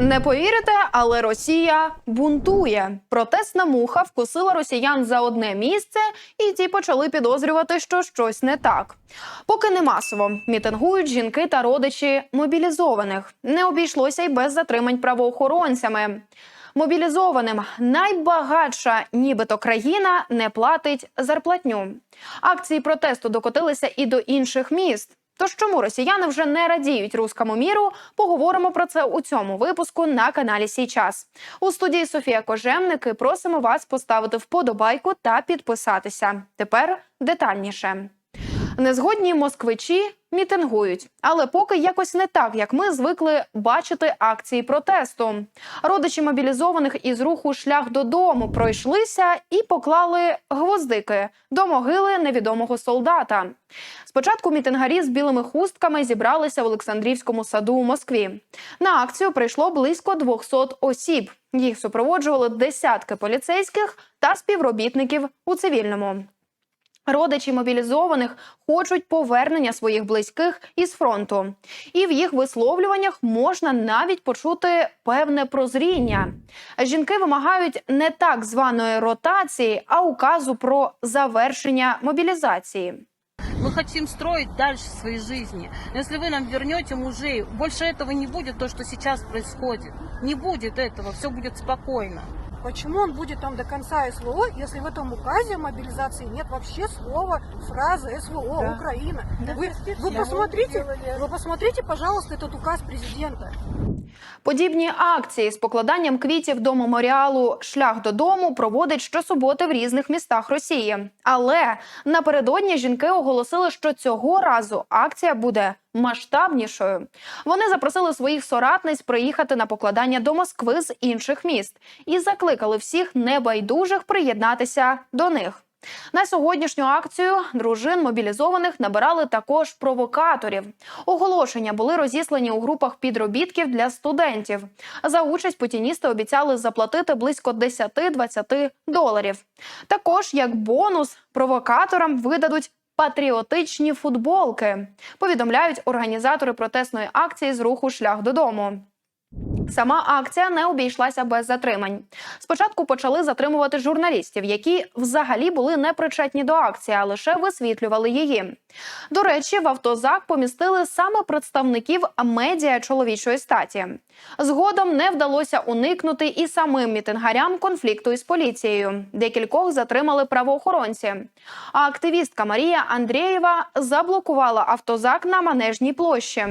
Не повірите, але Росія бунтує. Протестна муха вкусила росіян за одне місце, і ті почали підозрювати, що щось не так. Поки не масово мітингують жінки та родичі мобілізованих. Не обійшлося й без затримань правоохоронцями. Мобілізованим найбагатша, нібито країна, не платить зарплатню. Акції протесту докотилися і до інших міст. Тож чому росіяни вже не радіють руському міру? Поговоримо про це у цьому випуску на каналі Сій час. У студії Софія Кожемник і просимо вас поставити вподобайку та підписатися. Тепер детальніше. Незгодні москвичі мітингують, але поки якось не так, як ми звикли бачити акції протесту. Родичі мобілізованих із руху шлях додому пройшлися і поклали гвоздики до могили невідомого солдата. Спочатку мітингарі з білими хустками зібралися в Олександрівському саду у Москві. На акцію прийшло близько 200 осіб. Їх супроводжували десятки поліцейських та співробітників у цивільному. Родичі мобілізованих хочуть повернення своїх близьких із фронту, і в їх висловлюваннях можна навіть почути певне прозріння. Жінки вимагають не так званої ротації, а указу про завершення мобілізації. Мы хотим строить дальше свои жизни. Но если вы нам вернете мужей, больше этого не будет, то, что сейчас происходит. Не будет этого, все будет спокойно. Почему он будет там до конца СВО, если в этом указе о мобилизации нет вообще слова, фразы СВО, Да. Украина? Да. Вы, вы Я посмотрите, сделали. вы посмотрите, пожалуйста, этот указ президента. Подібні акції з покладанням квітів до меморіалу Шлях додому проводять щосуботи в різних містах Росії. Але напередодні жінки оголосили, що цього разу акція буде масштабнішою. Вони запросили своїх соратниць приїхати на покладання до Москви з інших міст і закликали всіх небайдужих приєднатися до них. На сьогоднішню акцію дружин мобілізованих набирали також провокаторів. Оголошення були розіслані у групах підробітків для студентів. За участь путіністи обіцяли заплатити близько 10-20 доларів. Також як бонус провокаторам видадуть. Патріотичні футболки повідомляють організатори протестної акції з руху шлях додому. Сама акція не обійшлася без затримань. Спочатку почали затримувати журналістів, які взагалі були не причетні до акції, а лише висвітлювали її. До речі, в автозак помістили саме представників медіа чоловічої статі. Згодом не вдалося уникнути і самим мітингарям конфлікту із поліцією. Декількох затримали правоохоронці. А активістка Марія Андрієва заблокувала автозак на манежній площі.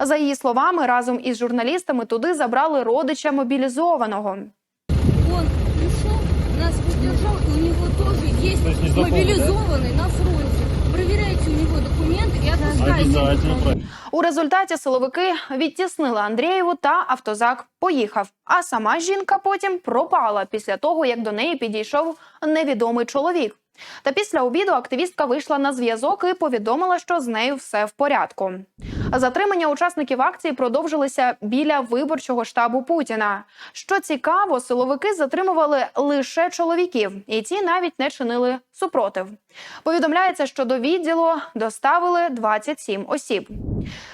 За її словами, разом із журналістами туди забрали родича мобілізованого. Он пришел, нас поддержал, и у него тоже есть То есть не знакомый, мобилизованный на фронте. Проверяйте у него документы и отпускайте. Обязательно. У результаті силовики відтіснили Андрієву та автозак поїхав. А сама жінка потім пропала після того, як до неї підійшов невідомий чоловік. Та після обіду активістка вийшла на зв'язок і повідомила, що з нею все в порядку. Затримання учасників акції продовжилися біля виборчого штабу Путіна. Що цікаво, силовики затримували лише чоловіків, і ті навіть не чинили супротив. Повідомляється, що до відділу доставили 27 осіб.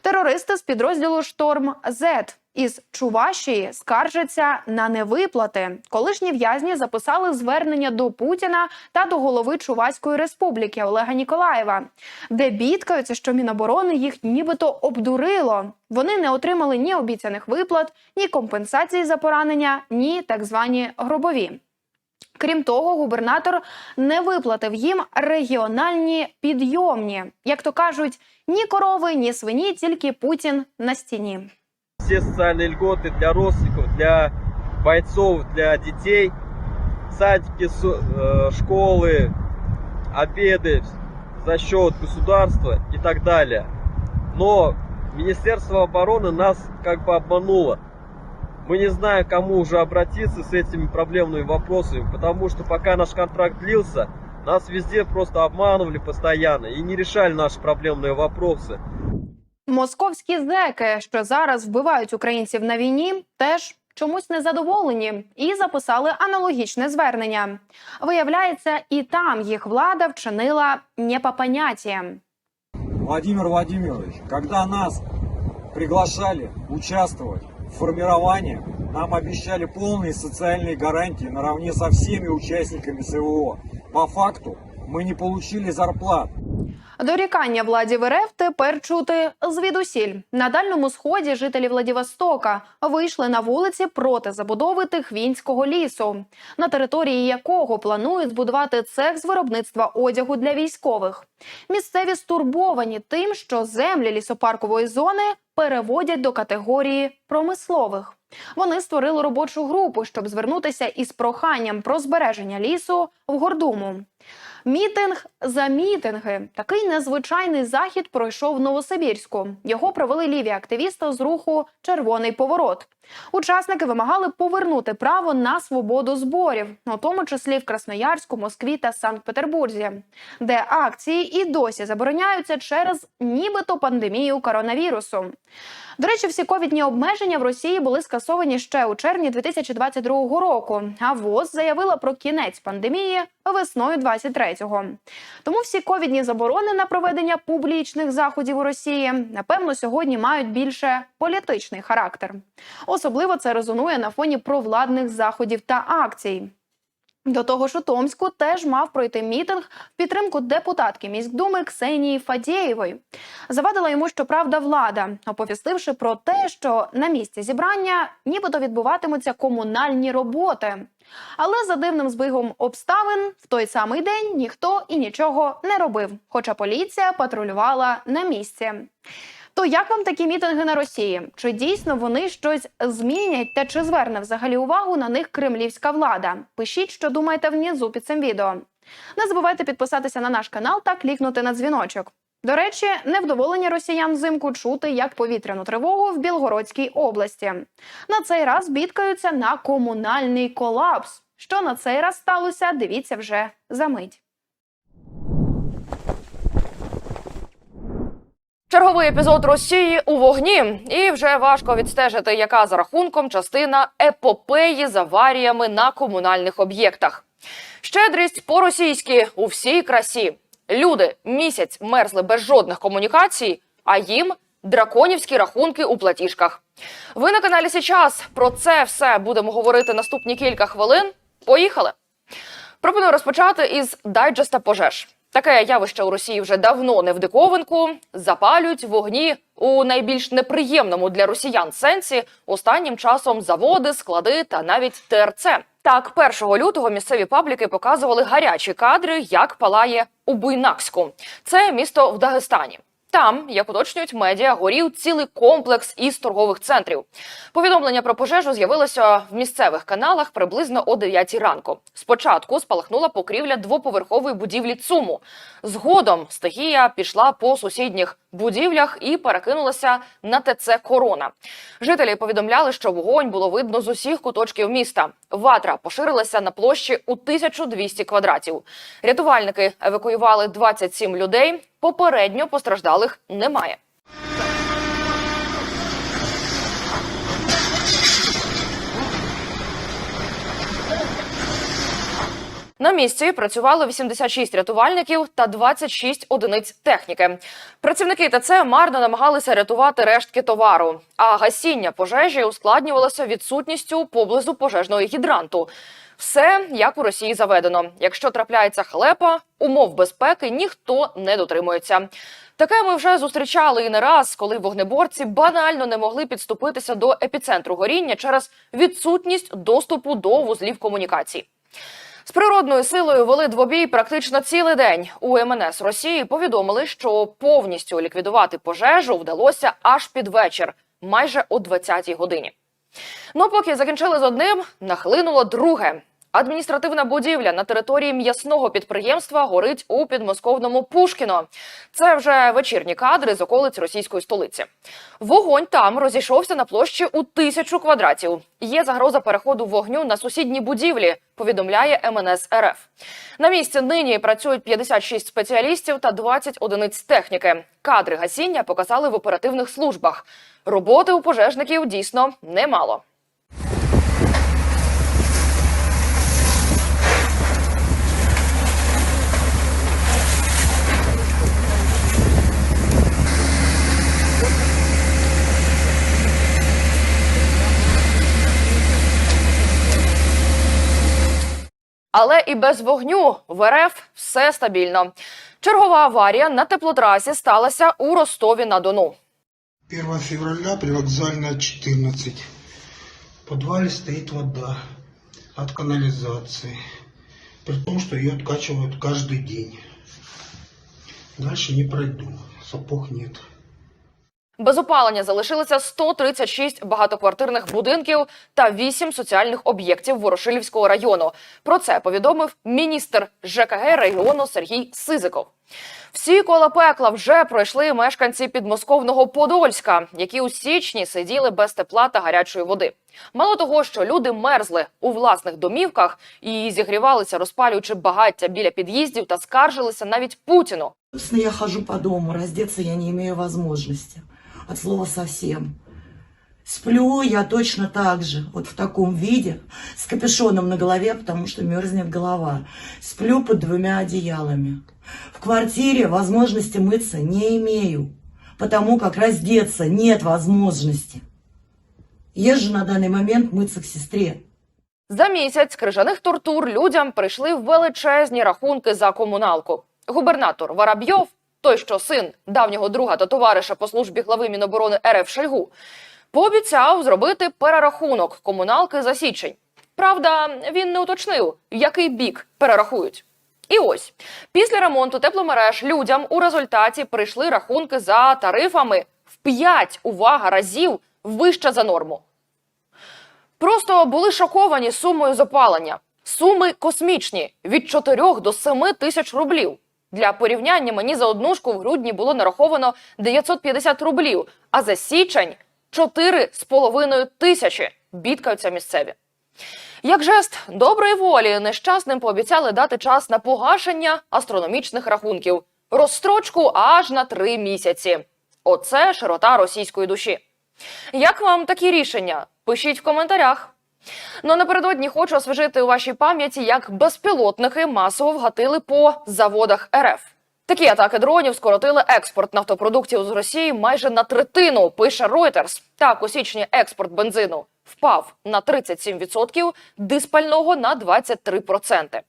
Терористи з підрозділу Шторм Зет із Чувашії скаржаться на невиплати. Колишні в'язні записали звернення до Путіна та до голови Чуваської республіки Олега Ніколаєва, де бідкаються, що Міноборони їх нібито обдурило. Вони не отримали ні обіцяних виплат, ні компенсації за поранення, ні так звані гробові. Крім того, губернатор не виплатив їм регіональні підйомні. Як то кажуть, ні корови, ні свині, тільки Путін на стіні. Все социальные льготы для родственников, для бойцов, для детей, садики, э, школы, обеды за счет государства и так далее. Но Министерство обороны нас как бы обмануло. Мы не знаем, кому уже обратиться с этими проблемными вопросами, потому что пока наш контракт длился, нас везде просто обманывали постоянно и не решали наши проблемные вопросы. Московські зеки, що зараз вбивають українців на війні, теж чомусь незадоволені і записали аналогічне звернення. Виявляється, і там їх влада вчинила не по поняттям. Владимир Владимирович, когда нас приглашали участвовать формирования нам обещали полные социальные гарантии наравне со всеми участниками СВО. По факту мы не получили зарплат. Дорікання владі в РФ тепер чути звідусіль. На дальньому сході жителі Владивостока вийшли на вулиці проти забудови Тихвінського лісу, на території якого планують збудувати цех з виробництва одягу для військових. Місцеві стурбовані тим, що землі лісопаркової зони переводять до категорії промислових. Вони створили робочу групу, щоб звернутися із проханням про збереження лісу в Гордуму. Мітинг за мітинги. Такий незвичайний захід пройшов в Новосибірську. Його провели ліві активісти з руху Червоний поворот. Учасники вимагали повернути право на свободу зборів, у тому числі в Красноярську, Москві та Санкт-Петербурзі, де акції і досі забороняються через нібито пандемію коронавірусу. До речі, всі ковідні обмеження в Росії були скасовані ще у червні 2022 року. А ВОЗ заявила про кінець пандемії весною 23-го. Тому всі ковідні заборони на проведення публічних заходів у Росії напевно сьогодні мають більше політичний характер. Особливо це резонує на фоні провладних заходів та акцій. До того ж, у Томську теж мав пройти мітинг в підтримку депутатки міськдуми Ксенії Фадєєвої. Завадила йому, щоправда, влада, оповістивши про те, що на місці зібрання нібито відбуватимуться комунальні роботи. Але за дивним збігом обставин в той самий день ніхто і нічого не робив, хоча поліція патрулювала на місці. То як вам такі мітинги на Росії? Чи дійсно вони щось змінять та чи зверне взагалі увагу на них кремлівська влада? Пишіть, що думаєте внизу під цим відео. Не забувайте підписатися на наш канал та клікнути на дзвіночок. До речі, невдоволення росіян взимку чути як повітряну тривогу в Білгородській області. На цей раз бідкаються на комунальний колапс. Що на цей раз сталося? Дивіться вже за мить. Черговий епізод Росії у вогні, і вже важко відстежити, яка за рахунком частина епопеї з аваріями на комунальних об'єктах. Щедрість по-російськи у всій красі. Люди місяць мерзли без жодних комунікацій, а їм драконівські рахунки у платіжках. Ви на каналі Січас. Про це все будемо говорити наступні кілька хвилин. Поїхали! Пропоную розпочати із дайджеста пожеж. Таке явище у Росії вже давно не в диковинку. Запалюють вогні у найбільш неприємному для росіян сенсі останнім часом заводи, склади та навіть ТРЦ. Так, 1 лютого місцеві пабліки показували гарячі кадри, як палає у Буйнакську. Це місто в Дагестані. Там, як уточнюють медіа, горів цілий комплекс із торгових центрів. Повідомлення про пожежу з'явилося в місцевих каналах приблизно о 9 ранку. Спочатку спалахнула покрівля двоповерхової будівлі ЦУМу. Згодом стихія пішла по сусідніх будівлях і перекинулася на ТЦ Корона. Жителі повідомляли, що вогонь було видно з усіх куточків міста. Ватра поширилася на площі у 1200 квадратів. Рятувальники евакуювали 27 людей. Попередньо постраждалих немає. На місці працювало 86 рятувальників та 26 одиниць техніки. Працівники ТЦ марно намагалися рятувати рештки товару, а гасіння пожежі ускладнювалося відсутністю поблизу пожежного гідранту. Все як у Росії заведено. Якщо трапляється халепа, умов безпеки ніхто не дотримується. Таке ми вже зустрічали і не раз, коли вогнеборці банально не могли підступитися до епіцентру горіння через відсутність доступу до вузлів комунікацій. З природною силою вели двобій практично цілий день. У МНС Росії повідомили, що повністю ліквідувати пожежу вдалося аж під вечір, майже о 20-й годині. Ну, поки закінчили з одним, нахлинуло друге. Адміністративна будівля на території м'ясного підприємства горить у підмосковному Пушкіно. Це вже вечірні кадри з околиць російської столиці. Вогонь там розійшовся на площі у тисячу квадратів. Є загроза переходу вогню на сусідні будівлі. Повідомляє МНС РФ. На місці нині працюють 56 спеціалістів та 20 одиниць техніки. Кадри гасіння показали в оперативних службах. Роботи у пожежників дійсно немало. Але і без вогню в РФ все стабільно. Чергова аварія на теплотрасі сталася у Ростові на Дону. 1 февраля, привокзальная 14. В подвале стоит вода от канализации. При том, что ее откачивают каждый день. Дальше не пройду. Сапог нет. Без опалення залишилося 136 багатоквартирних будинків та 8 соціальних об'єктів Ворошилівського району. Про це повідомив міністр ЖКГ регіону Сергій Сизиков. Всі кола пекла вже пройшли мешканці підмосковного Подольська, які у січні сиділи без тепла та гарячої води. Мало того, що люди мерзли у власних домівках і зігрівалися, розпалюючи багаття біля під'їздів та скаржилися навіть Путіну. Я хожу по дому, раздеться я не имею возможности От слова совсем. Сплю я точно так же, вот в таком виде, с капюшоном на голове, потому что мерзнет голова. Сплю под двумя одеялами. В квартире возможности мыться не имею, потому как раздеться нет возможности. Езжу на данный момент мыться к сестре. За місяць крижаних тортур людям прийшли величезні рахунки за комуналку. Губернатор Воробйов, той, що син давнього друга та товариша по службі глави Міноборони РФ Шельгу, пообіцяв зробити перерахунок комуналки за січень. Правда, він не уточнив, який бік перерахують. І ось після ремонту тепломереж людям у результаті прийшли рахунки за тарифами в 5, увага, разів вище за норму. Просто були шоковані сумою запалення. Суми космічні від 4 до 7 тисяч рублів. Для порівняння мені за однушку в грудні було нараховано 950 рублів, а за січень 4,5 тисячі. Бідкаються місцеві. Як жест доброї волі, нещасним пообіцяли дати час на погашення астрономічних рахунків. Розстрочку аж на три місяці. Оце широта російської душі. Як вам такі рішення? Пишіть в коментарях. Ну а напередодні хочу освіжити у вашій пам'яті, як безпілотники масово вгатили по заводах РФ. Такі атаки дронів скоротили експорт нафтопродуктів з Росії майже на третину. Пише Reuters. Так, у січні експорт бензину впав на 37%, диспального на 23%.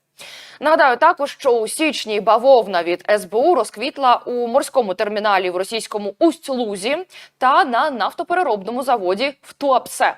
Нагадаю також, що у січні бавовна від СБУ розквітла у морському терміналі в російському Усть-Лузі та на нафтопереробному заводі в Туапсе.